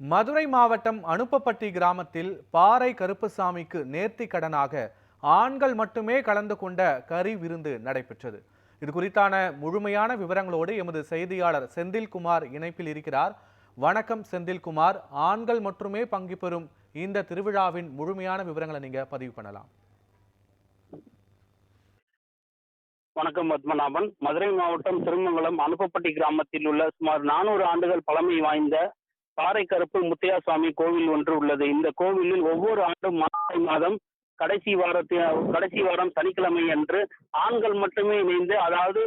மதுரை மாவட்டம் அனுப்பப்பட்டி கிராமத்தில் பாறை கருப்புசாமிக்கு நேர்த்தி கடனாக ஆண்கள் மட்டுமே கலந்து கொண்ட கறி விருந்து நடைபெற்றது. இது குறித்தான முழுமையான விவரங்களோடு எமது செய்தியாளர் செந்தில்குமார் இணைப்பில் இருக்கிறார். வணக்கம் செந்தில்குமார். ஆண்கள் மட்டுமே பங்கு பெறும் இந்த திருவிழாவின் முழுமையான விவரங்களை நீங்க பதிவு பண்ணலாம். வணக்கம் பத்மநாபன். மதுரை மாவட்டம் திருமங்கலம் அனுப்பப்பட்டி கிராமத்தில் உள்ள சுமார் நானூறு ஆண்டுகள் பழமை வாய்ந்த பாறை முத்தையாசாமி முத்தையா கோவில் ஒன்று உள்ளது. இந்த கோவிலில் ஒவ்வொரு ஆண்டும் மார்கழி மாதம் கடைசி வாரத்தில் கடைசி வாரம் சனிக்கிழமை அன்று ஆண்கள் மட்டுமே இணைந்து அதாவது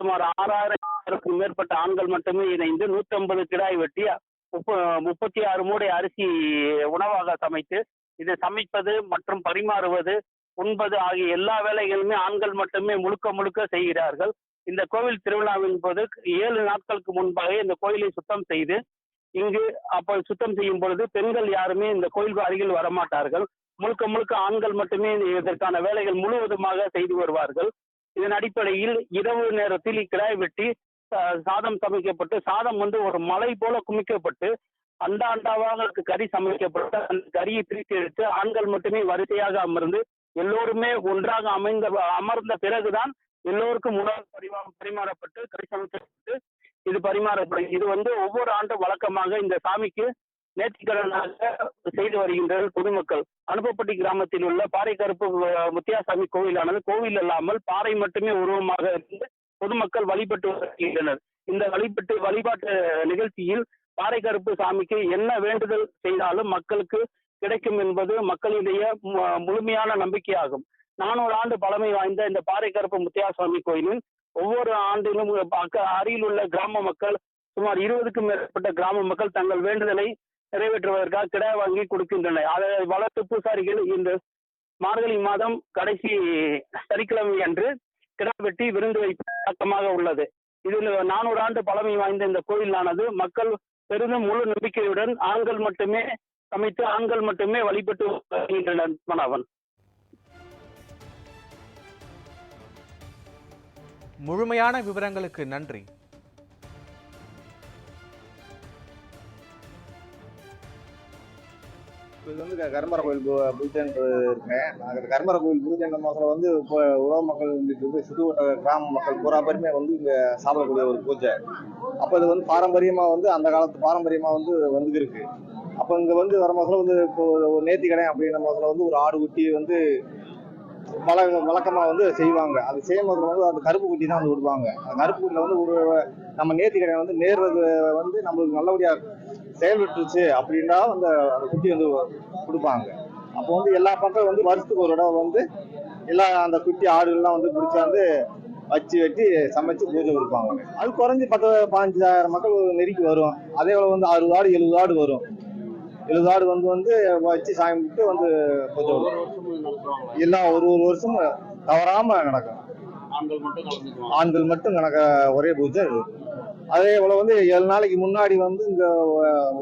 சுமார் ஆறாயிரத்துக்கும் மேற்பட்ட ஆண்கள் மட்டுமே இணைந்து நூற்றம்பது கிடாய் வெட்டி முப்ப முப்பத்தி ஆறு மூடை அரிசி உணவாக சமைத்து இதை சமைப்பது மற்றும் பரிமாறுவது உண்பது ஆகிய எல்லா வேலைகளுமே ஆண்கள் மட்டுமே முழுக்க முழுக்க செய்கிறார்கள். இந்த கோவில் திருவிழாவின் போது ஏழு நாட்களுக்கு முன்பாக இந்த கோயிலை சுத்தம் செய்து இங்கு அப்போ சுத்தம் செய்யும் பொழுது பெண்கள் யாருமே இந்த கோயிலுக்கு அருகில் வரமாட்டார்கள். முழுக்க முழுக்க ஆண்கள் மட்டுமே இதற்கான வேலைகள் முழுவதுமாக செய்து வருவார்கள். இதன் அடிப்படையில் இரவு நேரத்தில் இக்கிடாய் வெட்டி சாதம் சமைக்கப்பட்டு சாதம் வந்து ஒரு மலை போல குமிக்கப்பட்டு அண்டா அண்டாவாக கறி சமைக்கப்பட்டு அந்த கறியை பிரித்து எடுத்து ஆண்கள் மட்டுமே வரிசையாக அமர்ந்து எல்லோருமே ஒன்றாக அமைந்த அமர்ந்த பிறகுதான் எல்லோருக்கும் உணவு பரிமா பரிமாறப்பட்டு கறி சமைக்கப்பட்டு இது பரிமாறப்படும். இது வந்து ஒவ்வொரு ஆண்டும் வழக்கமாக இந்த சாமிக்கு நேர்த்திக்கடனாக செய்து வருகின்றனர் பொதுமக்கள். அனுப்பப்பட்டி கிராமத்தில் உள்ள பாறை கருப்பு முத்தியாசாமி கோவிலானது கோவில் அல்லாமல் பாறை மட்டுமே உருவமாக இருந்து பொதுமக்கள் வழிபட்டு வருகின்றனர். இந்த வழிபட்டு வழிபாட்டு நிகழ்ச்சியில் பாறை கருப்பு சாமிக்கு என்ன வேண்டுதல் செய்தாலும் மக்களுக்கு கிடைக்கும் என்பது மக்களிடையே முழுமையான நம்பிக்கையாகும். நானூறு ஆண்டு பழமை வாய்ந்த இந்த பாறை கருப்பு முத்தியாசாமி கோயிலில் ஒவ்வொரு ஆண்டிலும் அக்க- அருகில் உள்ள கிராம மக்கள் சுமார் இருபதுக்கும் மேற்பட்ட கிராம மக்கள் தங்கள் வேண்டுதலை நிறைவேற்றுவதற்காக கிடா வாங்கி கொடுக்கின்றனர். அதை வளர்த்து பூசாரிகள் இந்த மார்கழி மாதம் கடைசி சனிக்கிழமை அன்று கிடா வெட்டி விருந்து வைப்பு உள்ளது. இதில் நானூறு ஆண்டு பழமை வாய்ந்த இந்த கோயிலானது மக்கள் பெரிதும் முழு நம்பிக்கையுடன் ஆண்கள் மட்டுமே சமைத்து ஆண்கள் மட்டுமே வழிபட்டு வருகின்றனர் மணவன் முழுமையான விவரங்களுக்கு நன்றி. இது வந்து கருமர கோயில் பூஜைன்றது இருக்கேன் நாங்கள் கருமர கோயில் பூஜைன்ற மாதம் வந்து இப்போ உலக மக்கள் வந்து இருக்கு. கிராம மக்கள் பூரா பேருமே வந்து இங்கே சாப்பிடக்கூடிய ஒரு பூஜை. அப்போ இது வந்து பாரம்பரியமாக வந்து அந்த காலத்து பாரம்பரியமாக வந்து வந்துருக்கு. அப்போ இங்கே வந்து வர மாதம் வந்து இப்போ ஒரு நேர்த்தி கடை அப்படிங்கிற மாதம் வந்து ஒரு ஆடு குட்டி வந்து வழ வழக்கமாக வந்து செய்வாங்க. அது செய்யும்போது வந்து அந்த கருப்பு குட்டி தான் வந்து விடுவாங்க அந்த கருப்பு குட்டியில் வந்து ஒரு நம்ம நேர்த்தி கடையை வந்து நேர்றது வந்து நம்மளுக்கு நல்லபடியாக செயல்பட்டுருச்சு அப்படின்னா அந்த அந்த குட்டி வந்து கொடுப்பாங்க. அப்போ வந்து எல்லா பக்கம் வந்து வருஷத்துக்கு ஒரு இடம் வந்து எல்லா அந்த குட்டி ஆடுகள்லாம் வந்து பிடிச்சாந்து வச்சு வெட்டி சமைச்சு பூஜை கொடுப்பாங்க. அது குறைஞ்சி பத்து பாஞ்சாயிரம் மக்கள் நெருக்கி வரும். அதே போல வந்து அறுபது ஆடு எழுபது ஆடு வரும். எழுபது ஆடு வந்து வந்து வச்சு சாமி கும்பிட்டு வந்து பூஜை எல்லாம் ஒரு ஒரு வருஷமும் தவறாம நடக்கும். ஆண்கள் மட்டும் கலந்துக்குவாங்க. ஆண்கள் மட்டும் கணக்க ஒரே பூஜை. அதே போல வந்து ஏழு நாளைக்கு முன்னாடி வந்து இந்த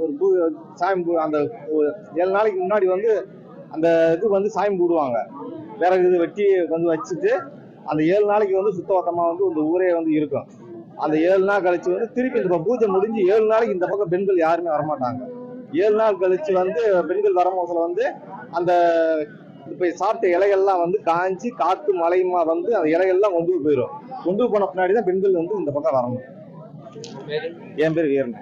ஒரு பூ சாமி அந்த ஏழு நாளைக்கு முன்னாடி வந்து அந்த இது வந்து சாமி போடுவாங்க விறகு இது வெட்டி வந்து வச்சுட்டு அந்த ஏழு நாளைக்கு வந்து சுத்தபத்தமா வந்து இந்த ஊரே வந்து இருக்கும். அந்த ஏழு நாள் கழிச்சு வந்து திருப்பி இந்த பூஜை முடிஞ்சு ஏழு நாளைக்கு இந்த பக்கம் பெண்கள் யாருமே வரமாட்டாங்க. ஏழு நாள் கழிச்சு வந்து பெண்கள் வரமோசில் வந்து அந்த இப்போ சாப்பிட்ட இலைகள்லாம் வந்து காஞ்சி காத்து மழையுமா வந்து அந்த இலைகள்லாம் கொண்டு போயிடும் கொண்டு போன பின்னாடி தான் பெண்கள் வந்து இந்த பக்கம் வரணும். என் பேர் வீரன்